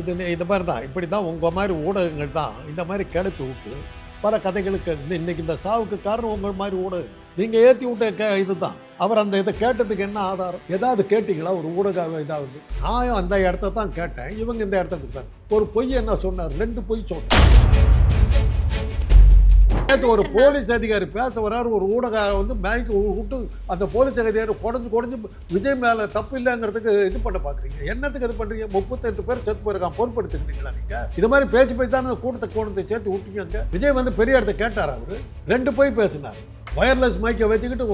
இது இது மாதிரி தான். இப்படி தான் உங்கள் மாதிரி ஊடகங்கள் தான். இந்த மாதிரி கிளப்பி விட்டு பல கதைகளுக்கு இன்னைக்கு இந்த சாவுக்கு காரணம் உங்கள் மாதிரி ஊடகம். நீங்கள் ஏற்றி விட்ட கே இதுதான். அவர் அந்த இதை கேட்டதுக்கு என்ன ஆதாரம்? ஏதாவது கேட்டிங்களா? ஒரு ஊடக இதாகுது நான் அந்த இடத்த தான் கேட்டேன். இவங்க இந்த இடத்த கொடுத்தாங்க. ஒரு பொய் என்ன சொன்னார்? ரெண்டு பொய் சொன்னார். நேற்று ஒரு போலீஸ் அதிகாரி பேச வர்றாரு ஒரு ஊடக வந்து பேங்க் விட்டு அந்த போலீஸ் அதிகாரி குடஞ்சு குடஞ்சு விஜய் மேலே தப்பு இல்லைங்கிறதுக்கு இது பண்ண பார்க்குறீங்க என்னத்துக்கு இது பண்ணுறீங்க முப்பத்தெட்டு பேர் செத்து போயிருக்கான் பொறுப்படுத்துக்கிறீங்களா நீங்கள் இது மாதிரி பேச்சு போய் தானே கூட்டத்தை கொண்டு சேர்த்து விட்டீங்க விஜய் வந்து பெரிய இடத்த கேட்டார் அவர். ரெண்டு போய் பேசினார். ஒயர்லெஸ் மைக்கை வச்சுக்கிட்டு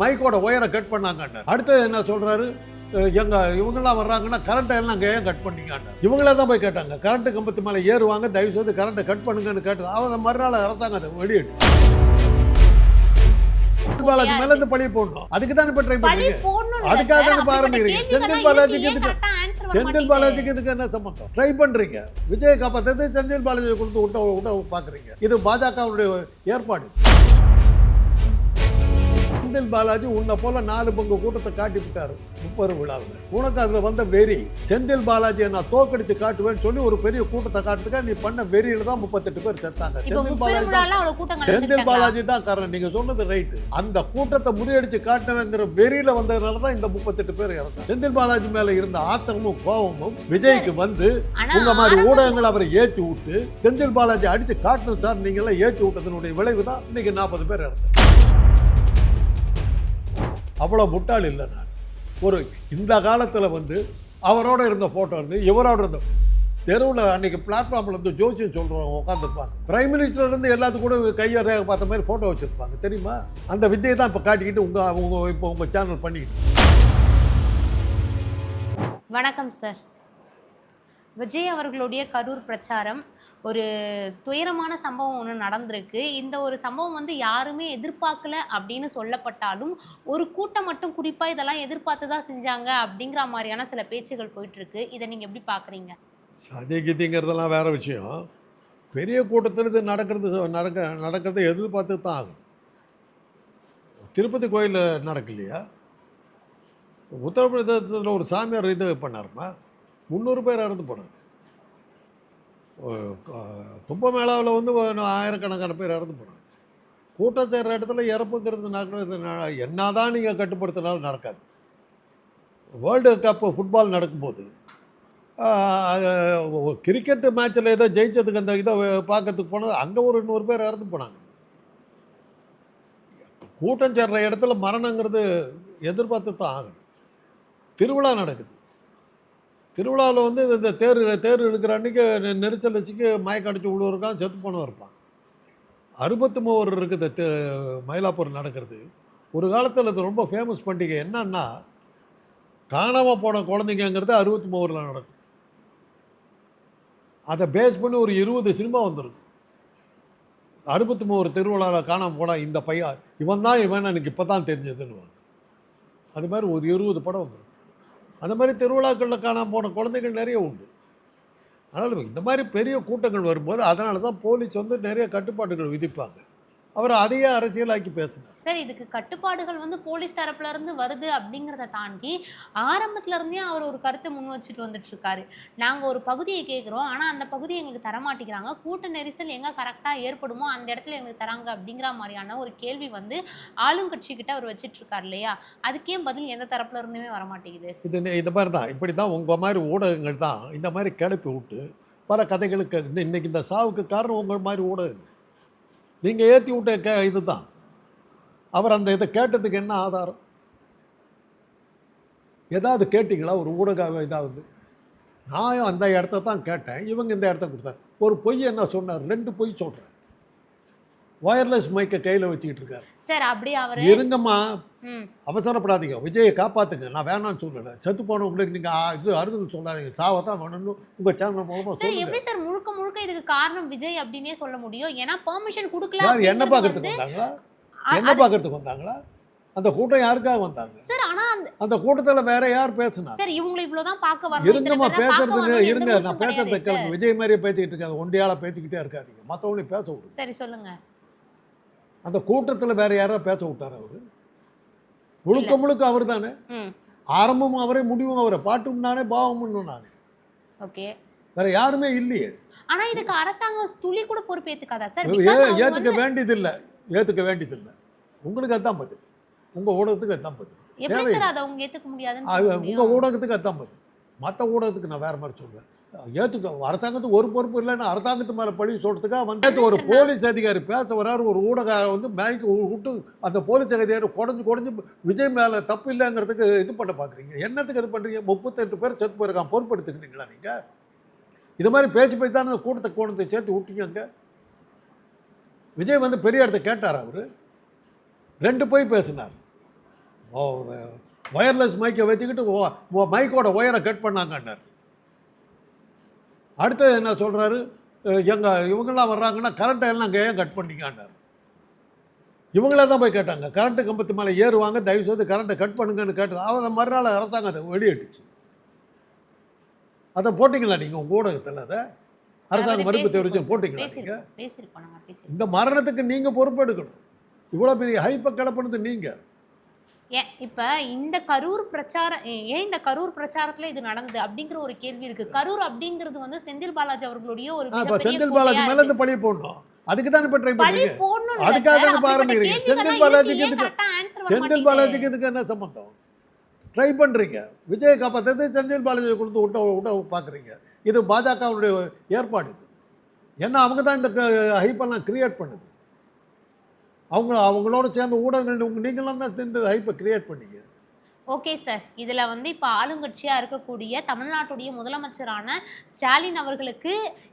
மைக்கோட ஒயரை கட் பண்ணாங்க அடுத்து என்ன சொல்கிறாரு அஹ் எங்க இவங்கெல்லாம் வர்றாங்கன்னா கரண்ட்டை எல்லாம் அங்கே ஏன் கட் பண்ணீங்க இவங்களே தான் போய் கேட்டாங்க. கரண்ட் கம்பத்து மேலே ஏறுவாங்க தயவு செய்து கரண்ட்டை கட் பண்ணுங்கன்னு கேட்டது. அவங்க மறுநாள் இறந்தாங்க அதை வெளியிட்டு. பாலாஜி மேல இருந்து பழி போடணும். அதுக்கு தான் இப்ப ட்ரை பண்றீங்க? அதுக்காக தானே ஆரம்பிக்கிறீங்க? செந்தில் பாலாஜிக்கு இதுக்கு செந்தில் பாலாஜிக்கு இதுக்கு என்ன சம்பந்தம்? ட்ரை பண்றீங்க. விஜய் காப்பாத்தது செந்தில் பாலாஜி கொடுத்து விட்ட விட்ட பாக்குறீங்க. இது பாஜகவுடைய ஏற்பாடு. செந்தில் பாலாஜி உன்னை போல நாலு பங்கு கூட்டத்தை காட்டி விட்டாரு முப்பது விழாவில். உனக்கு அதுல வந்த வெறி. செந்தில் பாலாஜியை நான் தோக்கடிச்சு காட்டுவேன்னு சொல்லி ஒரு பெரிய கூட்டத்தை காட்டுறதுக்காக நீ பண்ண வெறியில தான் முப்பத்தெட்டு பேர் செத்தாங்க. செந்தில் பாலாஜி செந்தில்? பாலாஜி தான் காரணம். நீங்க சொன்னது ரைட்டு அந்த கூட்டத்தை முறியடிச்சு காட்டணுங்கிற வெறியில வந்ததுனால தான் இந்த முப்பத்தெட்டு பேர் இறந்தாங்க. செந்தில் பாலாஜி மேல இருந்த ஆத்திரமும் கோபமும் விஜய்க்கு வந்து உங்க மாதிரி ஊடகங்கள் அவரை ஏற்றி விட்டு செந்தில் பாலாஜி அடிச்சு காட்டணும் சார். நீங்க எல்லாம் ஏற்றி விட்டதனுடைய விளைவு தான் இன்னைக்கு நாற்பது பேர் இறந்தாங்க. அவ்வளோ முட்டாள் இல்லை நான். ஒரு இந்த காலத்தில் வந்து அவரோட இருந்த ஃபோட்டோ இருந்து இவரோட இருந்த தெருவில் அன்றைக்கி பிளாட்ஃபார்மில் இருந்து ஜோசியம் சொல்கிறவங்க உட்காந்துருப்பாங்க பிரைம் மினிஸ்டர் இருந்து எல்லாத்துக்கும் கூட கையை ரேக பார்த்த மாதிரி ஃபோட்டோ வச்சுருப்பாங்க. தெரியுமா? அந்த வித்தியை தான் இப்போ காட்டிக்கிட்டு உங்கள் உங்கள் இப்போ உங்கள் சேனல் பண்ணிக்கிட்டு. வணக்கம் சார் விஜய் அவர்களுடைய கரூர் பிரச்சாரம் ஒரு துயரமான சம்பவம் ஒன்று நடந்திருக்கு. இந்த ஒரு சம்பவம் வந்து யாருமே எதிர்பார்க்கல அப்படின்னு சொல்லப்பட்டாலும் ஒரு கூட்டம் மட்டும் குறிப்பாக இதெல்லாம் எதிர்பார்த்து தான் செஞ்சாங்க அப்படிங்கிற மாதிரியான சில பேச்சுகள் போயிட்டுருக்கு. இதை நீங்கள் எப்படி பார்க்குறீங்க சதி வேறு வேற விஷயம். பெரிய கூட்டத்தில் இது நடக்கிறது நடக்க நடக்கிறத எதிர்பார்த்து தான் ஆகும் திருப்பதி கோயிலில் நடக்கலையா? உத்தரப்பிரதேசத்தில் ஒரு சாமியார் இது பண்ணாருமா? முந்நூறு பேர் இறந்து போனாங்க க- கும்பமேளாவில் வந்து ஆயிரக்கணக்கான பேர் இறந்து போனாங்க கூட்டம் சேர்கிற இடத்துல இறப்புங்கிறது நடக்கிறது என்ன என்னதான் நீங்கள் கட்டுப்படுத்தினாலும் நடக்காது. வேர்ல்டு கப்பு ஃபுட்பால் நடக்கும்போது கிரிக்கெட்டு மேட்ச்சில் ஏதோ ஜெயிச்சதுக்கு அந்த இதை பார்க்கறதுக்கு போனது அங்கே ஒரு நூறு பேர் இறந்து போனாங்க. கூட்டம் சேர்ற இடத்துல மரணங்கிறது எதிர்பார்த்து தான் ஆகணும். திருவிழா நடக்குது. திருவிழாவில் வந்து இந்த தேர் தேர் எடுக்கிற அன்றைக்கி நெரிசல் வச்சுக்கு மயக்க அடிச்சு விழுவருக்கான் செத்து போனவன் இருப்பான். அறுபத்தி மூவர் இருக்குது தே- மயிலாப்பூர் நடக்கிறது. ஒரு காலத்தில் இது ரொம்ப ஃபேமஸ் பண்டிகை என்னன்னா காணாமல் போன குழந்தைங்கிறது அறுபத்தி மூவரில் நடக்கும். அதை பேஸ் பண்ணி ஒரு இருபது சினிமா வந்துருக்கு. அறுபத்தி மூவர் திருவிழாவில் காணாமல் போனால் இந்த பையன் இவன் தான் இவன் எனக்கு இப்போ தான் தெரிஞ்சதுன்னு அது மாதிரி ஒரு இருபது படம் வந்துடும் அந்த மாதிரி திருவிழாக்களில் காணாமல் போன குழந்தைகள் நிறைய உண்டு. அதனால் இந்த மாதிரி பெரிய கூட்டங்கள் வரும்போது அதனால தான் போலீஸ் வந்து நிறைய கட்டுப்பாடுகள் விதிப்பாங்க. அவர் அதையே அரசியலாக்கி பேசினார். சார் இதுக்கு கட்டுப்பாடுகள் வந்து போலீஸ் தரப்புல இருந்து வருது அப்படிங்கிறத தாண்டி ஆரம்பத்துல இருந்தே அவர் ஒரு கருத்தை முன் வச்சுட்டு வந்துட்டு இருக்காரு நாங்க ஒரு பகுதியை கேட்குறோம் ஆனா அந்த பகுதியை எங்களுக்கு தர மாட்டேங்கிறாங்க. கூட்ட நெரிசல் எங்க கரெக்டா ஏற்படுமோ அந்த இடத்துல எங்களுக்கு தராங்க அப்படிங்கிற மாதிரியான ஒரு கேள்வி வந்து ஆளுங்கட்சி கிட்ட அவர் வச்சிட்டு இருக்காரு இல்லையா? அதுக்கே பதில் எந்த தரப்புல இருந்துமே வர மாட்டேங்குது இது இது மாதிரி தான். இப்படி தான் உங்கள் மாதிரி ஊடகங்கள் தான் இந்த மாதிரி கிளப்பி விட்டு பல கதைகளுக்கு இன்னைக்கு இந்த சாவுக்கு காரணம் உங்கள் மாதிரி ஊடகங்கள். நீங்கள் ஏற்றி விட்ட கே இது தான் அவர் அந்த இதை கேட்டதுக்கு என்ன ஆதாரம்? ஏதாவது கேட்டிங்களா? ஒரு ஊடக இதாவது நான் அந்த இடத்த தான் கேட்டேன். இவங்க இந்த இடத்த கொடுத்தாரு ஒரு பொய் என்ன சொன்னார்? ரெண்டு பொய் சொல்கிறேன் ஒயர்லெஸ் மைக்கை கையில் வச்சுக்கிட்டு இருக்காரு. சார் அப்படி அவரு இருங்கம்மா. அவசரப்படாதீங்க. விஜயை காப்பாத்துங்க. நான் வேணாம்னு சொல்லலை செத்து போனவங்களுக்கு நீங்கள் இது அறுதுன்னு சொல்லாதீங்க. சாவை தான் வேணும்னு உங்கள் சேனல் மூலமாக சார் எப்படி சார் முழுக்க முழுக்க இதுக்கு காரணம் விஜய் அப்படின்னே சொல்ல முடியும்? ஏன்னா பெர்மிஷன் கொடுக்கல யார் என்ன பார்க்கறதுக்கு வந்து வந்தாங்களா? என்ன பார்க்கறதுக்கு வந்தாங்களா? அந்த கூட்டம் யாருக்காக வந்தாங்க? சார் ஆனா அந்த அந்த கூட்டத்தில் வேற யார் பேசுனா? சார் இவங்களை இவ்வளவுதான் பார்க்க இத்தனை இருங்கம்மா பேசுறது இருங்க. நான் பேசுறத. கேளுங்க. விஜய் மாதிரியே பேசிக்கிட்டு இருக்காது. ஒண்டியால பேசிக்கிட்டே இருக்காதீங்க. மற்றவங்களையும் பேச விடுங்க சரி சொல்லுங்க. அந்த கூட்டத்தில் வேற யாரோ பேச விட்டார் அவரு. முழுக்க முழுக்க அவர் தானே. ஆரம்பமும் அவரே முடிவும் அவரை. பாட்டும் நானே பாவமும் நானே. ஓகே. வேற யாருமே இல்லையே. ஆனா இதுக்கு அரசாங்கம் துளி கூட பொறுப்பேத்துக்காதா சார்? ஏ Because அவங்க ஏத்துக்க ஏத்துக்க வேண்டியதில்லை. உங்களுக்கு அதான் பதில். உங்க ஊடகத்துக்கு அதான் பதில். எப்படி சார் அதை அவங்க ஏத்துக்க முடியாதுன்னு உங்க? ஊடகத்துக்கு அதான் பதில். மற்ற ஊடகத்துக்கு நான் வேற மாதிரி சொல்லுவேன் ஏத்துக்க அரசாங்கத்துக்கு ஒரு பொறுப்பு இல்லைன்னு அரசாங்கத்து மேல பழி சொல்றதுக்காக வந்து ஒரு போலீஸ் அதிகாரி பேச வர்றாரு ஒரு ஊடக வந்து பேங்க் விட்டு அந்த போலீஸ் அதிகாரி குடஞ்சு குடஞ்சு விஜய் மேல தப்பு இல்லைங்கிறதுக்கு இது பண்ண பாக்குறீங்க. என்னத்துக்கு இது பண்றீங்க? முப்பத்தெட்டு பேர் செத்து போயிருக்கான் பொறுப்படுத்துக்கிறீங்களா நீங்க? இது மாதிரி பேச்சு பேச்சு தானே கூட்டத்தை கூட்டத்தை சேர்த்து விட்டீங்க அங்க? விஜய் வந்து பெரிய இடத்த கேட்டார் அவர்? ரெண்டு போய் பேசினார். ஒயர்லெஸ் மைக்கை வச்சுக்கிட்டு மைக்கோட ஒயரை கட் பண்ணாங்கன்னார். அடுத்து என்ன சொல்கிறாரு எங்க இவங்கெல்லாம் வர்றாங்கன்னா கரண்ட்டை எல்லாம் அங்கே ஏன் கட் பண்ணீங்கன்னார் இவங்களே தான் போய் கேட்டாங்க. கரண்ட்டு கம்பத்து மேலே ஏறுவாங்க தயவு செய்து கரண்ட்டை கட் பண்ணுங்கன்னு கேட்டது. அவன் மறுநாள் அரசாங்கம் அதை வெளியிட்டுச்சு. அதை போட்டிங்களா நீங்கள் உங்கள் ஊடகத்தில் அதை? அரசாங்க அதாவது மறுப்பு தெரிவிச்சு போட்டிங்களா நீங்கள் இந்த மரணத்துக்கு நீங்கள் பொறுப்பெடுக்கணும். இவ்வளோ பெரிய ஹைப்பை கிளப்புனது நீங்கள் ஏன் இப்ப இந்த கரூர் பிரச்சாரம் ஏன் இந்த கரூர் பிரச்சாரத்துல இது நடந்தது அப்படிங்கிற ஒரு கேள்வி இருக்கு. கரூர் அப்படிங்கிறது வந்து செந்தில் பாலாஜி அவர்களுடைய ஒரு செந்தில் பாலாஜி மேலே. இருந்து பழி போடணும். அதுக்கு தானே இப்போ ட்ரை இல்ல அதுக்காக தான் ஆரம்பிக்கிறீங்க. செந்தில் பாலாஜிக்கு இதுக்கு- செந்தில்? பாலாஜிக்கு இதுக்கு என்ன சம்மந்தம்? ட்ரை பண்ணுறீங்க விஜய் காப்பாற்றது செந்தில் பாலாஜி கொடுத்து விட்ட விட்ட பார்க்குறீங்க இது பாஜகவுடைய ஏற்பாடு இது. ஏன்னா அவங்க தான் இந்த ஹைப்பெல்லாம் கிரியேட் பண்ணுது. அவங்க அவங்களோட சேர்ந்த ஊடகங்கள் நீங்களாம் தான் இந்த ஹைப்பை கிரியேட் பண்ணீங்க. ஓகே சார் இதுல வந்து இப்ப ஆளுங்கட்சியா இருக்கக்கூடிய தமிழ்நாட்டுடைய முதலமைச்சரான ஸ்டாலின் அவர்களுக்கு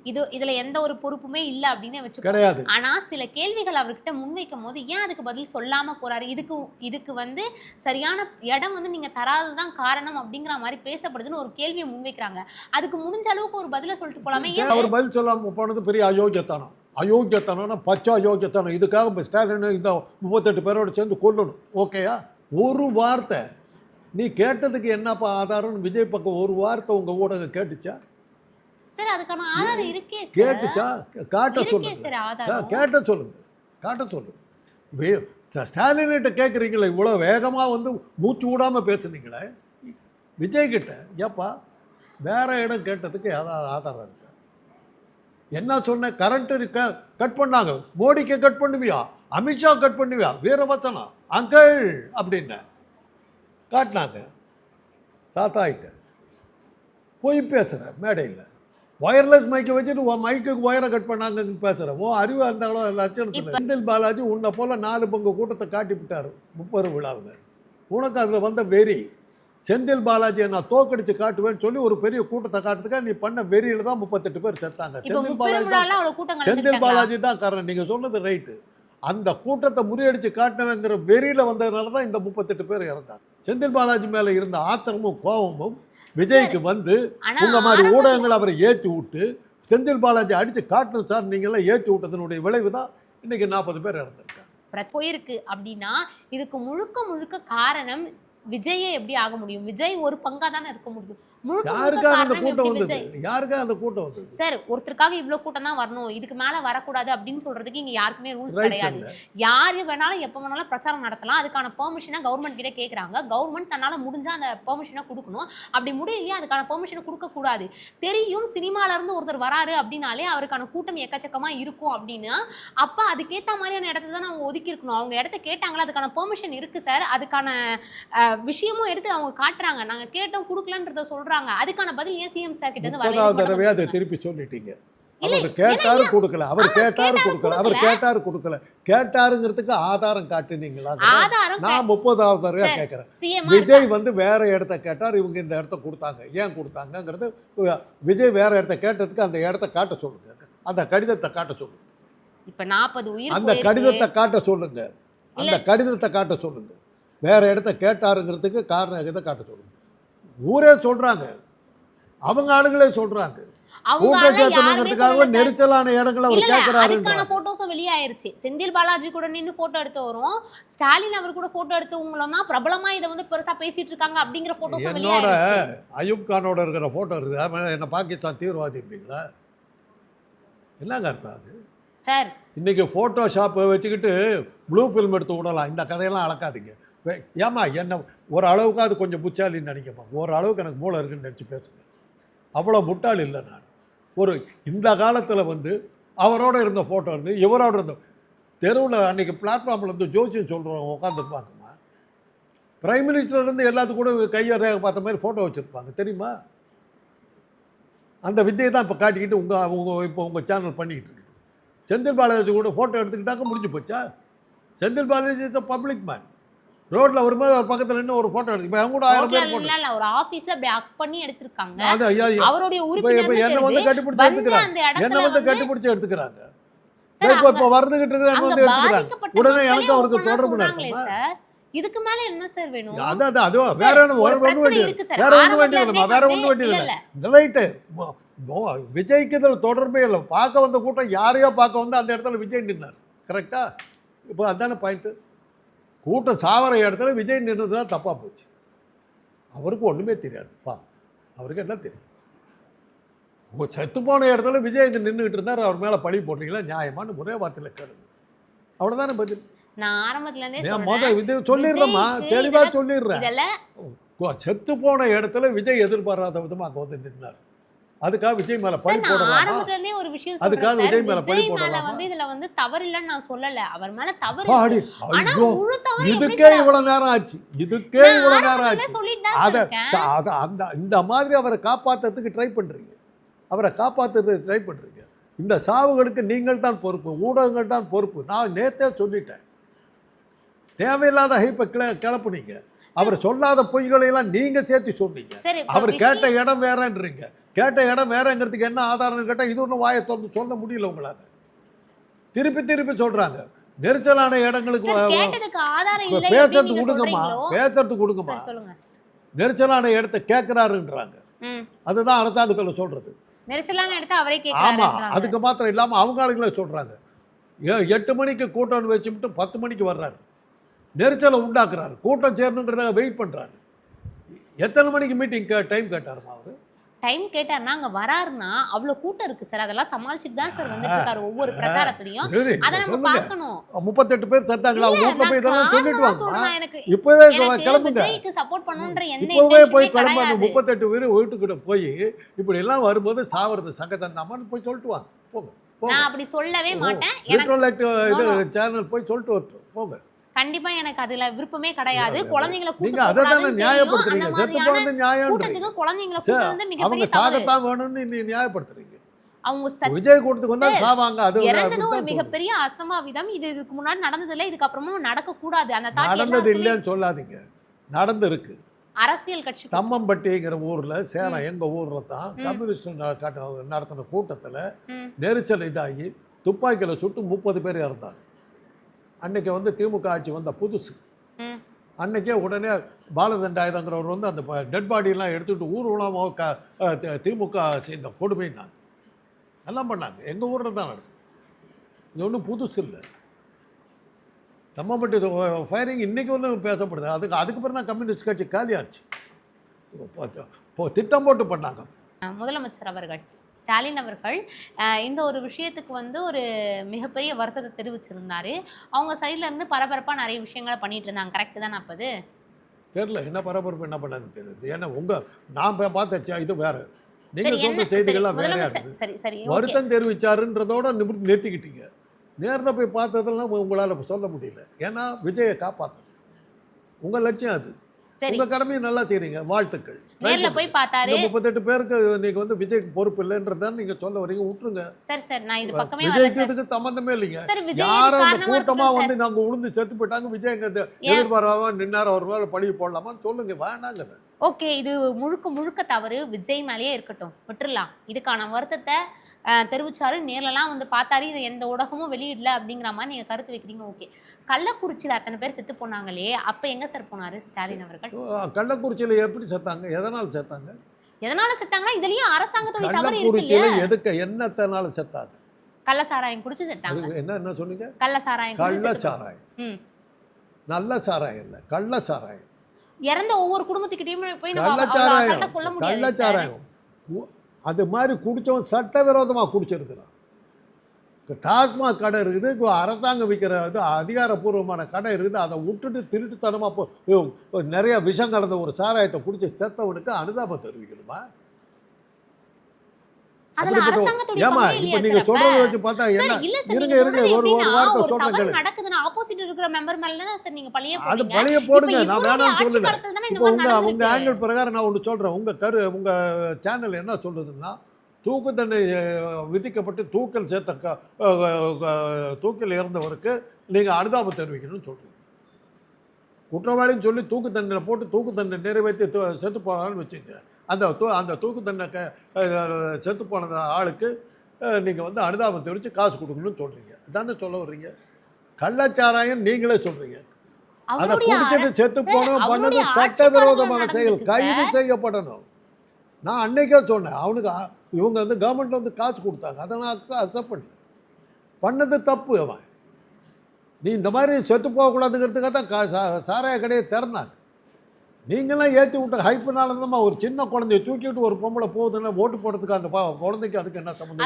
இது இதுல எந்த ஒரு பொறுப்புமே இல்ல அப்படின்னு வச்சு கிடையாது. ஆனா சில கேள்விகள் அவர்கிட்ட முன்வைக்கும் போது ஏன் அதுக்கு பதில் சொல்லாம போறாரு? இதுக்கு இதுக்கு வந்து சரியான இடம் வந்து நீங்க தராததுதான் காரணம் அப்படிங்கிற மாதிரி பேசப்படுதுன்னு ஒரு கேள்வியை முன்வைக்கிறாங்க அதுக்கு முடிஞ்ச அளவுக்கு ஒரு பதில சொல்லிட்டு போலாமே. ஏன் அவர் பதில் சொல்லாமல் போனது பெரிய அயோக்கியத்தனம்? அயோக்கியத்தனம்னா பச்சை அயோக்கியத்தனம். இதுக்காக இப்போ ஸ்டாலின் இந்த முப்பத்தெட்டு பேரோட சேர்ந்து கொல்லணும். ஓகேயா ஒரு வார்த்தை. நீ கேட்டதுக்கு என்னப்பா ஆதாரம்னு விஜய் பக்கம் ஒரு வார்த்தை உங்கள் ஊடகம் கேட்டுச்சா? சார் அதுக்கான ஆதாரம் இருக்கே கேட்டுச்சா? காட்ட சொல்லுங்க. கேட்ட சொல்லுங்க. காட்ட சொல்லுங்க. ஸ்டாலின்கிட்ட கேட்குறீங்களே இவ்வளோ வேகமாக வந்து மூச்சு விடாமல் பேசுனீங்களே. விஜய் கிட்ட ஏப்பா வேற இடம் கேட்டதுக்கு ஏதாவது ஆதாரம் இருக்கா? என்ன சொன்னேன் கரண்ட் கட் பண்ணாங்க மோடிக்கு கட் பண்ணுவியா? அமித்ஷா கட் பண்ணுவியா? வீரவசனம் அங்கிள் அப்படின்னு. காட்டினாங்க. தாத்தாயிட்ட போய் பேசுகிறேன் மேடையில். ஒயர்லெஸ் மைக்கை வச்சுட்டு உன் மைக்குக்கு ஒயரை கட் பண்ணாங்கன்னு பேசுகிறேன் ஓ அறிவாக இருந்தாலும் லட்சணத்தில் செந்தில் பாலாஜி உன்னை போல நாலு பங்கு கூட்டத்தை காட்டி விட்டார் முப்பது விழாவில். உனக்கு அதில் வந்த வெறி. செந்தில் பாலாஜியை நான் தோக்கடிச்சு காட்டுவேன்னு சொல்லி ஒரு பெரிய கூட்டத்தை காட்டுறதுக்காக நீ பண்ண வெறியில தான் முப்பத்தெட்டு பேர் செத்தாங்க. செந்தில் பாலாஜி செந்தில்? பாலாஜி தான் காரணம். நீங்கள் சொன்னது ரைட்டு அந்த கூட்டத்தை முறியடிச்சு காட்டினவங்கிற வெறியில் வந்ததுனால தான் இந்த முப்பத்தெட்டு பேர் இறந்தாங்க. செந்தில் பாலாஜி மேலே இருந்த ஆத்திரமும் கோபமும் விஜய்க்கு வந்து உங்க மாதிரி ஊடகங்கள் அவரை ஏற்றி விட்டு செந்தில் பாலாஜி அடிச்சு காட்டணும் சார். நீங்களாம் ஏற்றி விட்டதனுடைய விளைவு தான் இன்னைக்கு நாற்பது பேர் இறந்துருக்காங்க. போயிருக்கு. அப்படின்னா இதுக்கு முழுக்க முழுக்க காரணம் விஜயே எப்படி ஆக முடியும்? விஜய் ஒரு பங்காக தானே இருக்க முடியும்? யாருக்காக அந்த கூட்டம் வந்தது? யாருக்காக அந்த கூட்டம் வந்தது? சார் ஒருத்தருக்காக இவ்ளோ கூட்டம் தான் வரணும். இதுக்கு மேல வரக்கூடாது அப்படின்னு சொல்றதுக்கு இங்க யாருக்குமே ரூல்ஸ் கிடையாது. யார் வேணாலும் எப்போ வேணாலும் பிரச்சாரம் நடத்தலாம். அதுக்கான பெர்மிஷனை கவர்மெண்ட் கிட்ட கேட்குறாங்க கவர்மெண்ட் தன்னால் முடிஞ்சா அந்த பெர்மிஷனை கொடுக்கணும். அப்படி முடியலையா அதுக்கான பெர்மிஷனை கொடுக்கக்கூடாது தெரியும் சினிமால இருந்து ஒருத்தர் வராரு அப்படின்னாலே அவருக்கான கூட்டம் எக்கச்சக்கமாக இருக்கும் அப்படின்னா. அப்போ அதுக்கேற்ற மாதிரியான இடத்த தான் அவங்க ஒதுக்கி இருக்கணும். அவங்க இடத்த கேட்டாங்களா அதுக்கான பெர்மிஷன் இருக்கு சார். அதுக்கான விஷயமும் எடுத்து அவங்க காட்டுறாங்க. நாங்கள் கேட்டோம் கொடுக்கலன்றத சொல்றாங்க. அதுக்கான பதில் ஏன் சிஎம் சார் கிட்ட இருந்து வரவே தடவை அதை? திருப்பி சொல்லிட்டீங்க. அவர் கேட்டாரு கொடுக்கல அவர் கேட்டாரு கொடுக்கல அவர். கேட்டாரு கொடுக்கல. கேட்டாருங்கிறதுக்கு ஆதாரம் காட்டுனீங்களா? நான் முப்பதாவது தடவை கேட்குறேன் விஜய் வந்து வேற இடத்த கேட்டார் இவங்க இந்த இடத்த கொடுத்தாங்க. ஏன் கொடுத்தாங்கங்கிறது விஜய் வேற இடத்த கேட்டதுக்கு அந்த இடத்த காட்ட சொல்லுங்க. அந்த கடிதத்தை காட்ட சொல்லுங்க. இப்ப நாற்பது உயிர் அந்த. கடிதத்தை காட்ட சொல்லுங்க. அந்த கடிதத்தை காட்ட சொல்லுங்க. வேற இடத்த கேட்டாருங்கிறதுக்கு காரணம் இதை காட்ட சொல்லுங்க? ஊரே சொல்றாங்க. அவங்க ஆளுங்களே சொல்றாங்க. சார். நெரிச்சலான இடங்களை அவர் இல்ல, அதுக்கான கேட்கிறாரு போட்டோஸும் வெளியாயிருச்சு. செந்தில் பாலாஜி கூட நின்னு போட்டோ எடுத்து வரும். ஸ்டாலின் அவர் கூட போட்டோ எடுத்து உங்களும் தான் பிரபலமா இதை வந்து பெருசா பேசிட்டு இருக்காங்க அப்படிங்கிற என்னோட வெளியாயிருச்சு. அயூப் கானோட இருக்கிற ஃபோட்டோ இருக்குது. அவன் என்ன பாகிஸ்தான் தீவிரவாதி இருப்பீங்களா என்னங்க அர்த்தம் அது? சார். இன்றைக்கி ஃபோட்டோஷாப்பை வச்சுக்கிட்டு ப்ளூ ஃபில்ம் எடுத்து விடலாம். இந்த கதையெல்லாம் அளக்காதீங்க. ஏமா ஏம்மா என்ன ஒரு அளவுக்காவது கொஞ்சம் புச்சாலின்னு நினைக்கப்பா ஓரளவுக்கு எனக்கு மூளை இருக்குன்னு நினச்சி பேசுங்க. அவ்வளோ முட்டாள் இல்லை நான். ஒரு இந்த காலத்தில் வந்து அவரோட இருந்த ஃபோட்டோ இருந்து இவரோட இருந்த தெருவில் அன்றைக்கி பிளாட்ஃபார்மில் இருந்து ஜோசியம் சொல்கிறவங்க உட்காந்துருப்பாங்கம்மா பிரைம் மினிஸ்டர் இருந்து எல்லாத்துக்கும் கூட கையை ரேகை பார்த்த மாதிரி ஃபோட்டோ வச்சுருப்பாங்க. தெரியுமா? அந்த வித்தையை தான் இப்போ காட்டிக்கிட்டு உங்கள் உங்கள் இப்போ உங்கள் சேனல் பண்ணிக்கிட்டு இருக்குது. செந்தில் பாலாஜி கூட ஃபோட்டோ எடுத்துக்கிட்டாக்க முடிஞ்சு போச்சா? Senthil Balaji is a public man ரோட்டில் வரும்போது அவர் பக்கத்தில் நின்று ஒரு ஃபோட்டோ எடுத்து இப்போ அவங்க கூட ஆயிரம் பேர் ரோட்ல போட்டு இல்ல இல்ல ஒரு ஆஃபீஸ்ல அப்படி அக் பண்ணி எடுத்திருக்காங்க. அது ஐயா. அவருடைய இப்போ என்னை வந்து உறுப்பினர் கட்டிப்பிடிச்சு வந்து எடுத்துக்கிறாங்க. என்னை வந்து வந்து கட்டிப்பிடிச்சு எடுத்துக்கிறாங்க. இப்போ இப்போ வரதுகிட்டு இருக்கிறவங்க அங்க வந்து எடுத்துக்கிறாங்க. உடனே எனக்கு அவருக்கு தொடர்பு? சார். இதுக்கு மேல என்ன சார் வேணும்? அது அது அது சார், வேற ஒன்று ஒரு ஒன்று பிரச்சனை வேண்டியது இருக்கு சார். வேற ஒன்று ஆரம்பத்துல வேண்டியதுமா இருந்தே வேற வந்து- ஒன்று வேண்டியது இல்ல, இல்லை ரைட்டு விஜய்க்கு இதில் தொடர்பே இல்லை. பார்க்க வந்த கூட்டம் யாரையோ பார்க்க வந்து அந்த இடத்துல விஜய் நின்னார். கரெக்டா இப்போ அதானே பாயிண்ட்டு கூட்டம் சாவர இடத்துல விஜய் நின்றது தான் தப்பாக போச்சு. அவருக்கு ஒன்றுமே தெரியாதுப்பா. அவருக்கு என்ன தெரியும்? செத்து போன இடத்துல விஜய் இங்கே நின்றுக்கிட்டு இருந்தார் அவர் மேலே பழி போடுறீங்களா? நியாயமான ஒரே வார்த்தையில் கேளுங்க. அவ்வளோதானே பதில்? நான் ஆரம்பத்துல சொல்லிடுறேம்மா தெளிவாக சொல்லிடுறேன். செத்து போன இடத்துல விஜய் எதிர்பாராத விதமா அங்கே வந்து நின்னார். அதுக்காக விஜய் மேலே பழி போடலாமா? ஆரம்பத்துல இருந்தே ஒரு விஷயம் அதுக்காக விஜய் மேல பழி போடலாமா? வந்து இதுல வந்து தவறு இல்லைன்னு நான் சொல்லல. அவர் மேல தவறு. ஆனா ஐயோ இதுக்கே இவ்வளவு நேரம் ஆச்சு. இதுக்கே இவ்வளவு நேரம் ஆச்சு. அத அத- அந்த இந்த மாதிரி அவரை காப்பாத்துறதுக்கு ட்ரை பண்றீங்க. அவரை காப்பாத்துறதுக்கு ட்ரை பண்றீங்க. இந்த சாவுகளுக்கு நீங்கள் தான் பொறுப்பு ஊடகங்கள் தான் பொறுப்பு. நான் நேத்தே சொல்லிட்டேன். தேவையில்லாத ஹைப்பை கிள கிளப்புனீங்க. அவர் சொல்லாத பொய்களை எல்லாம் நீங்க சேர்த்து சொன்னீங்க. அவர் கேட்ட இடம் வேறன்றீங்க. கேட்ட இடம் வேறங்கிறதுக்கு என்ன ஆதாரம்னு கேட்டால் இது ஒன்றும் வாயை திறந்து சொல்ல முடியல உங்களால். திருப்பி திருப்பி சொல்றாங்க. நெரிசலான இடங்களுக்கு நீங்க கொடுங்கம்மா. பேசுறதுக்கு கொடுங்கம்மா. நெரிசலான இடத்த கேட்குறாருன்றாங்க அதுதான் அரசாங்கத்தில் சொல்றது. நெரிசலான இடத்த அவரே ஆமா கேட்கறாரு அதுக்கு மாத்திரம் இல்லாம அவங்க ஆளுங்களே சொல்றாங்க. ஏ- எட்டு மணிக்கு கூட்டம்னு வச்சுட்டு பத்து மணிக்கு வர்றாரு. நெரிசலை உண்டாக்குறாரு. கூட்டம் சேரணுங்கிறதாக வெயிட் பண்றாரு. எத்தனை மணிக்கு மீட்டிங் டைம் கேட்டாருமா அவரு? டைம் கேட்டாருன்னா அங்க வராருன்னா அவ்வளவு கூட்டம் இருக்கு சார். அதெல்லாம் சமாளிச்சுட்டு தான் சார் வந்துட்டு இருக்காரு ஒவ்வொரு பிரச்சாரத்திலையும். சரி, அதை நம்ம பார்க்கணும். முப்பத்தெட்டு பேர் செத்தாங்களா அவங்க போய் இதெல்லாம் சொல்லிட்டு சொல்றேன். எனக்கு இப்போவே கிளம்புங்க. விஜய்க்கு சப்போர்ட் பண்ணணுன்ற எந்த இப்போவே போய் கிளம்பு அந்த. முப்பத்தெட்டு பேர் வீட்டுக்கிட்ட போய் இப்படி எல்லாம் வரும்போது சாவறது சங்கத்தந்தாமான்னு போய் சொல்லிட்டு வாங்க போங்க நான் அப்படி சொல்லவே மாட்டேன். இது சேனல் போய் சொல்லிட்டு வரட்டும். போங்க. கண்டிப்பா எனக்கு அதுல விருப்பமே கிடையாது. குழந்தைங்களை நீங்க அதை தானே. நியாயப்படுத்துறீங்க. செத்து போனது நியாயம் கூட்டத்துக்கு குழந்தைங்களை சார், கூட்டு வந்து மிகப்பெரிய சாகத்தான் வேணும்னு நீ நியாயப்படுத்துறீங்க. அவங்க விஜய் கூட்டத்துக்கு வந்தா சாவாங்க அது ஒரு இறந்தது ஒரு. மிகப்பெரிய அசம்பாவிதம். இது இதுக்கு முன்னாடி நடந்தது இல்ல இதுக்கப்புறமும் நடக்க கூடாது அந்த தாட் நடந்தது இல்லைன்னு சொல்லாதீங்க. நடந்திருக்கு. அரசியல் கட்சி தம்மம்பட்டிங்கிற ஊர்ல சேலம் எங்க ஊர்ல தான் கம்யூனிஸ்ட் நடத்தின கூட்டத்துல ம். நெரிசல் இதாகி துப்பாக்கியில சுட்டு முப்பது பேர் இறந்தாங்க. அன்னைக்கு வந்து திமுக ஆட்சி வந்த புதுசு. அன்னைக்கே உடனே பாலதண்டாயுதங்கிறவர் வந்து அந்த டெட் பாடியெல்லாம் எடுத்துக்கிட்டு ஊர் உலகம் க திமுக செய்த கொடுமைனாங்க எல்லாம் பண்ணாங்க. எங்கள் ஊரில் தான் நடக்குது. இது ஒன்றும் புதுசு இல்லை. தம்மம்பட்டி ஃபயரிங் இன்றைக்கி ஒன்றும் பேசப்படுது. அதுக்கு அதுக்கு பிறகு தான் கம்யூனிஸ்ட் கட்சி காலியாச்சு திட்டம் போட்டு பண்ணாங்க. முதலமைச்சர் அவர்கள். ஸ்டாலின் அவர்கள் இந்த ஒரு விஷயத்துக்கு வந்து ஒரு மிகப்பெரிய வருத்தத்தை தெரிவிச்சிருந்தாரு. அவங்க சைடுல இருந்து பரபரப்பா நிறைய விஷயங்களை பண்ணிட்டு இருந்தாங்க. கரெக்ட் தானே அப்பது தெரில என்ன பரபரப்பு என்ன பண்ணான்னு தெரியுது ஏன்னா உங்கள் நான் பார்த்த இது வேறு. நீங்கள் சரி செய்திகள்லாம் வேறையா இருக்குது. வருத்தம் தெரிவிச்சாருன்றதோட நிமிர்ந்து நிறுத்திக்கிட்டீங்க. நேரில் போய் பார்த்ததெல்லாம் உங்களால் சொல்ல முடியல. ஏன்னா விஜயை காப்பாற்று உங்கள் லட்சியம் அது. சரி. உங்கள் கடமையை நல்லா செய்றீங்க வாழ்த்துக்கள். நேர்ல போய் பார்த்தாரு. முப்பத்தெட்டு பேருக்கு நீங்க வந்து விஜய்க்கு பொறுப்பு இல்லைன்றத நீங்க சொல்ல வரீங்க விட்டுருங்க சரி சார். நான் இது பக்கமே விஜய்க்கு சம்பந்தமே இல்லைங்க. விஜய் யாரும் அந்த கூட்டமா வந்து நாங்க உளுந்து செத்து போயிட்டாங்க விஜய்? எதிர்பாராம நின்னார் அவர் மேல பழி போடலாமான்னு சொல்லுங்க வேணாங்க ஓகே இது முழுக்க முழுக்க தவறு. விஜய் மேலேயே இருக்கட்டும் விட்டுறலாம். இதுக்கான வருத்தத்தை தெரிவிச்சாரு. நேர்லலாம் வந்து பார்த்தாரு. இது எந்த ஊடகமும் வெளியிடல அப்படிங்கிற மாதிரி நீங்க கருத்து வைக்கிறீங்க ஓகே. கள்ளக்குறிச்சியில அத்தனை பேர் செத்து போனாங்களே அப்ப எங்க சார் போனாரு? ஸ்டாலின் அவர்கள். கள்ளக்குறிச்சியில எப்படி செத்தாங்க? எதனால செத்தாங்க? எதனால செத்தாங்கன்னா இதுலயும் அரசாங்கத்துடைய தவறு இருக்கு இல்லையா? எதுக்க என்னத்தனால செத்தாங்க? கள்ள சாராயம் குடிச்சு செத்தாங்க. என்ன என்ன சொன்னீங்க? கள்ள சாராயம் கள்ள சாராயம். நல்ல சாராயம் இல்லை கள்ள சாராயம் இறந்த ஒவ்வொரு குடும்பத்துக்கிட்டயும் போய் கள்ளச்சாராயம் அசால்ட்டா சொல்ல முடியாது சார். கள்ளச்சாராயம். உ- அது மாதிரி குடித்தவன் சட்டவிரோதமாக குடிச்சிருக்கிறான். இப்ப டாஸ்மாக் கடை இருக்குது இப்போ அரசாங்கம் விற்கிற இது அதிகாரப்பூர்வமான கடை இருக்குது அதை விட்டுட்டு திருட்டுத்தனமாக போ நிறைய விஷம் கலந்த ஒரு சாராயத்தை குடிச்சு செத்தவனுக்கு அனுதாபம் தெரிவிக்கணுமா ஏமா இப்போ நீங்க? சொல்றத வச்சு பார்த்தா என்ன இருங்க இருங்க ஒரு ஒரு வார்த்தை சொல்றேன். நடக்குதுன்னா இருக்கிற சார் நீங்க பழிய அது. பழைய போடுங்க நான் சொல்லல இப்போ மாதிரி உங்க உங்க. ஆங்கிள் பிரகாரம் நான் ஒன்று சொல்றேன் உங்க கரு உங்க சேனல் என்ன சொல்றதுன்னா தூக்கு தண்டனை விதிக்கப்பட்டு தூக்கல் சேர்த்த க- தூக்கில் இறந்தவருக்கு நீங்க அனுதாபம் தெரிவிக்கணும்னு சொல்றீங்க. குற்றவாளின்னு சொல்லி தூக்கு தண்டனை போட்டு தூக்கு தண்டனை நிறைவேற்றி செத்து போனான்னு வச்சுங்க. அந்த தூ அந்த தூக்கு தண்டனை செத்து போன ஆளுக்கு நீங்கள் வந்து அனுதாபம் தெரிவித்து காசு கொடுக்கணும்னு சொல்கிறீங்க அதானே சொல்ல வர்றீங்க? கள்ளச்சாராயம் நீங்களே சொல்கிறீங்க அதை குடிச்சிட்டு செத்து போனோம் பண்ணது சட்டவிரோதமான செயல். கைது செய்யப்படணும். நான் அன்னைக்கே சொன்னேன். அவனுக்கு இவங்க வந்து கவர்மெண்ட் வந்து காசு கொடுத்தாங்க. அதை நான் அக்செப்ட் பண்ணல. பண்ணது தப்பு அவன். நீ இந்த மாதிரி செத்து போகக்கூடாதுங்கிறதுக்காக தான் கா- சா- சாராய கடையை திறந்தாங்க. நீங்களாம் ஏற்றி விட்ட ஹைப்புனால தான் ஒரு சின்ன குழந்தைய தூக்கிட்டு ஒரு பொம்பளை போகுதுன்னா ஓட்டு போடுறதுக்கு அந்த பா- குழந்தைக்கு அதுக்கு என்ன சம்மந்தம்?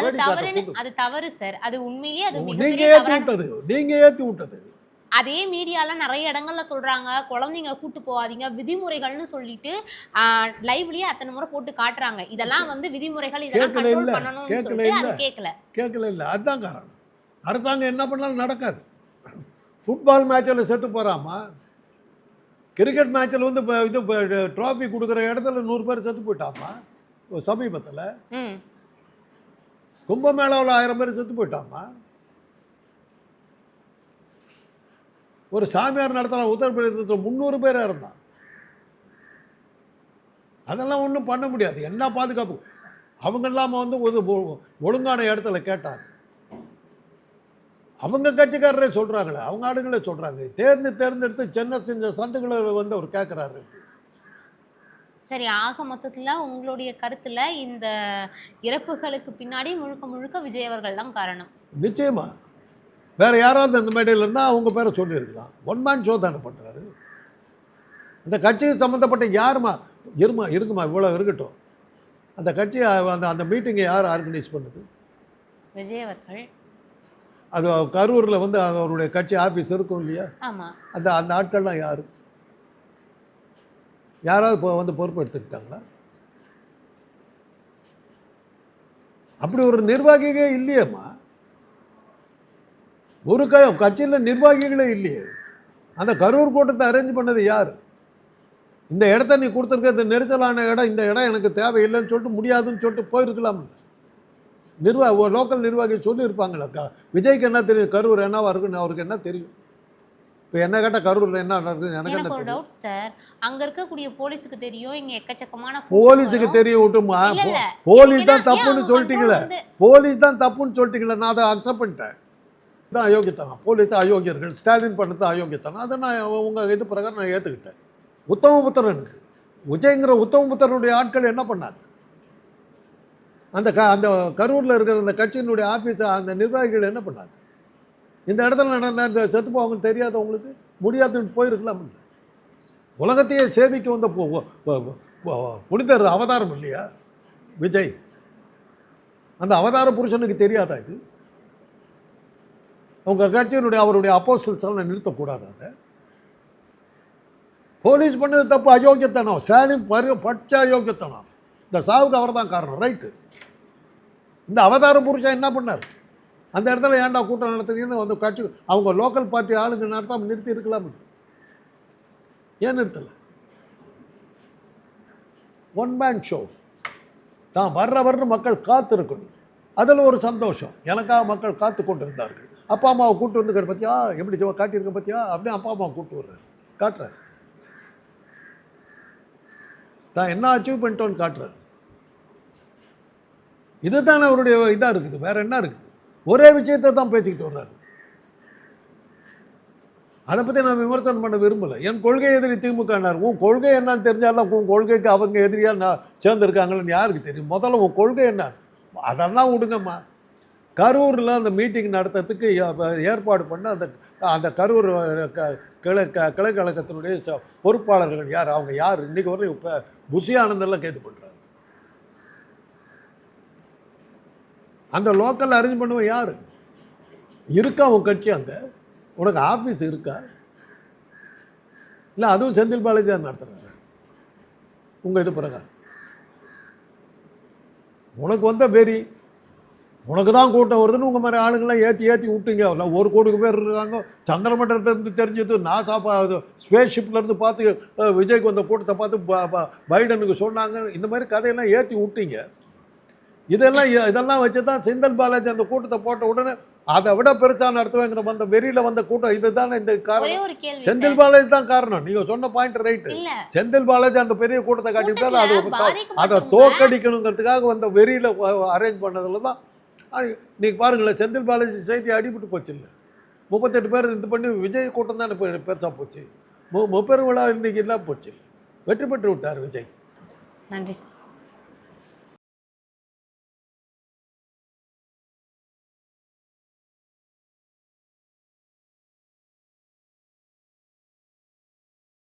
அது தவறு சார் அது உண்மையிலேயே அது நீங்க மிகப்பெரிய ஏற்றி விட்டது. நீங்க ஏற்றி விட்டது. அதே மீடியால நிறைய இடங்கள்ல சொல்றாங்க குழந்தைங்களை கூட்டு போகாதீங்க விதிமுறைகள்னு சொல்லிட்டு லைவ்லயே அத்தனை முறை போட்டு காட்டுறாங்க. இதெல்லாம் வந்து விதிமுறைகள் இதெல்லாம் கேட்கல கண்ட்ரோல் இல்ல, பண்ணணும்னு கேட்கல சொல்லிட்டு அது இல்ல. கேட்கல. கேட்கல இல்லை அதுதான் காரணம். அரசாங்கம் என்ன பண்ணாலும் நடக்காது. ஃபுட்பால் மேட்சில் செத்து போகிறாமா கிரிக்கெட் மேட்ச்சில் வந்து இப்போ இது ட்ராஃபி கொடுக்குற இடத்துல நூறு பேர் செத்து போயிட்டாமா? சமீபத்தில். கும்பமேளாவில் ஆயிரம் பேர் செத்து போயிட்டாமா? ஒரு சாமியார் நடத்தின உத்தரப்பிரதேசத்தில் முந்நூறு பேர் இருந்தான் அதெல்லாம் ஒன்றும் பண்ண முடியாது. என்ன பாதுகாப்பு? அவங்க இல்லாமல் வந்து ஒரு ஒழுங்கான இடத்துல கேட்டாங்க. அவங்க கட்சிக்காரரே சொல்கிறாங்களே அவங்க ஆளுங்களே சொல்கிறாங்க தேர்ந்து தேர்ந்தெடுத்து சின்ன சின்ன சந்துகளை வந்து அவர் கேட்குறாரு சரி ஆக மொத்தத்துல உங்களுடைய கருத்துல இந்த இறப்புகளுக்கு பின்னாடி முழுக்க முழுக்க விஜய் அவர்கள் தான் காரணம். நிச்சயமா. வேற யாராவது அந்த மேடையில் இருந்தால் அவங்க பேரை சொல்லியிருக்கலாம். ஒன் மேன் ஷோ தானே பண்ணுறாரு அந்த கட்சிக்கு சம்மந்தப்பட்ட யாருமா? இருமா இருக்குமா? இவ்வளோ இருக்கட்டும். அந்த கட்சி அந்த அந்த மீட்டிங்கை யார் ஆர்கனைஸ் பண்ணுது? விஜய் அவர்கள். அது கரூரில் வந்து அவருடைய கட்சி ஆஃபீஸ் இருக்கும் இல்லையா? அந்த அந்த ஆட்கள்லாம் யார்? யாராவது இப்போ வந்து பொறுப்பு எடுத்துக்கிட்டாங்களா? அப்படி ஒரு நிர்வாகிகளே இல்லையேம்மா. ஒரு க கட்சியில் நிர்வாகிகளே இல்லையே. அந்த கரூர் கூட்டத்தை அரேஞ்ச் பண்ணது யார்? இந்த இடத்த நீ கொடுத்துருக்க இந்த நெரிசலான இடம் இந்த இடம் எனக்கு தேவையில்லைன்னு சொல்லிட்டு முடியாதுன்னு சொல்லிட்டு போயிருக்கலாம்ல நிர்வாக லோக்கல் நிர்வாகி சொல்லியிருப்பாங்களா விஜய்க்கு என்ன தெரியும்? கரூர் என்னவா இருக்குன்னு அவருக்கு என்ன தெரியும்? இப்போ என்ன கேட்டால் கரூரில் என்ன நடக்குது எனக்கு என்ன ஒரு டவுட் சார் அங்க இருக்கக்கூடிய போலீஸுக்கு தெரியும் இங்க எக்கச்சக்கமான போலீஸுக்கு. தெரிய விட்டுமா. போலீஸ் தான் தப்புன்னு சொல்லிட்டீங்களே? போலீஸ் தான் தப்புன்னு சொல்லிட்டீங்களே நான் அதை அக்செப்ட் பண்ணிட்டேன். தான் அயோக்கியத்தனம். போலீஸ் அயோக்கியர்கள். ஸ்டாலின் பண்ணது அயோக்கியத்தனம். அதை நான் உங்கள் இது பிரகாரம் நான் ஏற்றுக்கிட்டேன் உத்தமபுத்திரனுக்கு விஜய்ங்கிற உத்தமபுத்திரனுடைய ஆட்கள் என்ன பண்ணாங்க? அந்த க அந்த கரூரில் இருக்கிற அந்த கட்சியினுடைய ஆஃபீஸ் அந்த நிர்வாகிகள் என்ன பண்ணாங்க? இந்த இடத்துல நடந்த அந்த செத்து போவாங்கன்னு தெரியாத உங்களுக்கு முடியாதுன்னு போயிருக்கலாம் உலகத்தையே சேமிக்க வந்த புனிதர் அவதாரம் இல்லையா? விஜய். அந்த அவதார புருஷனுக்கு தெரியாதா இது? உங்கள் கட்சியினுடைய அவருடைய அப்போசல்ஸ்லாம் நிறுத்தக்கூடாது அதை. போலீஸ் பண்ணது தப்பு அயோக்கியத்தனம். ஸ்டாலின் பரி பட்ச அயோக்கியத்தனம். இந்த சாவுக்கு அவர் தான் காரணம் ரைட்டு இந்த அவதார புருஷன் என்ன பண்ணார்? அந்த இடத்துல ஏன்டா கூட்டம் நடத்துறீங்கன்னு வந்து கட்சி அவங்க லோக்கல் பார்ட்டி ஆளுங்க நடத்தாம நிறுத்தி இருக்கலாம் ஏன் நிறுத்தலை? ஒன் மேன் ஷோ தான் வர்ற வர்ற மக்கள் காத்திருக்கணும். அதில் ஒரு சந்தோஷம். எனக்காக மக்கள் காத்து கொண்டிருந்தார்கள் அப்பா அம்மாவை கூட்டு வந்து கேட்டு பார்த்தியா எப்படி ஜோ காட்டியிருக்கேன் பார்த்தியா அப்படியே அப்பா அம்மாவை கூட்டு வர்றாரு. காட்டுறாரு. தான் என்ன அச்சீவ் பண்ணிட்டோன்னு காட்டுறாரு. இதுதானே அவருடைய இதாக இருக்குது. வேறு என்ன இருக்குது? ஒரே விஷயத்தை தான் பேசிக்கிட்டு வர்றாரு. அதை பற்றி நான் விமர்சனம் பண்ண விரும்பலை. என் கொள்கை எதிரி திமுகனார் உன் கொள்கை என்னன்னு தெரிஞ்சாலும் உன் கொள்கைக்கு அவங்க எதிரியாக நான் சேர்ந்துருக்காங்கன்னு யாருக்கு தெரியும்? முதல்ல உன் கொள்கை என்ன? அதெல்லாம் விடுங்கம்மா. கரூரில் அந்த மீட்டிங் நடத்துறதுக்கு ஏ- ஏற்பாடு பண்ண அந்த அந்த கரூர் க கிளை க கழகத்தினுடைய பொறுப்பாளர்கள் யார்? அவங்க யார்? இன்றைக்கி வரையும் இப்போ புஷி ஆனந்தெல்லாம் கேட்டு பண்ணுறாங்க அந்த லோக்கல் அரேஞ்ச் பண்ணுவேன் யார்? இருக்கா உன் கட்சி அங்கே? உனக்கு ஆஃபீஸ் இருக்கா? இல்லை அதுவும் செந்தில் பாலாஜி தான் நடத்துகிறாரு உங்கள் இது பிரகாரம். உனக்கு வந்த வெறி உனக்கு தான் கூட்டம் வருதுன்னு உங்கள் மாதிரி ஆளுங்கெல்லாம் ஏற்றி ஏற்றி விட்டீங்க. இல்லை ஒரு கோடிக்கு பேர் இருக்காங்க. சந்திரமண்டலத்திலேருந்து தெரிஞ்சது நாசா ஸ்பேஸ் ஷிப்லேருந்து பார்த்து விஜய்க்கு வந்த கூட்டத்தை பார்த்து ப- ப- பைடனுக்கு சொன்னாங்க. இந்த மாதிரி கதையெல்லாம் ஏற்றி விட்டீங்க. இதெல்லாம் இதெல்லாம் வச்சு தான் செந்தில் பாலாஜி அந்த கூட்டத்தை போட்ட உடனே அதை விட பெருசா நடத்துவேங்கிற வந்த வெறியில் வந்த கூட்டம். இதுதானே இந்த காரணம். செந்தில் பாலாஜி தான் காரணம். நீங்கள் சொன்ன பாயிண்ட் ரைட்டு செந்தில் பாலாஜி அந்த பெரிய கூட்டத்தை காட்டிவிட்டாரு. அது அதை தோக்கடிக்கணுங்கிறதுக்காக வந்த வெறியில் அரேஞ்ச் பண்ணதுல தான் நீங்கள் பாருங்களேன் செந்தில் பாலாஜி செய்தி அடிபட்டு போச்சு இல்லை முப்பத்தெட்டு பேர் இது பண்ணி விஜய் கூட்டம் தான் இப்போ பெருசாக போச்சு. மு முப்பெரும் விழா இன்னைக்கு எல்லாம் போச்சு வெற்றி பெற்று விட்டார் விஜய். நன்றி சார்.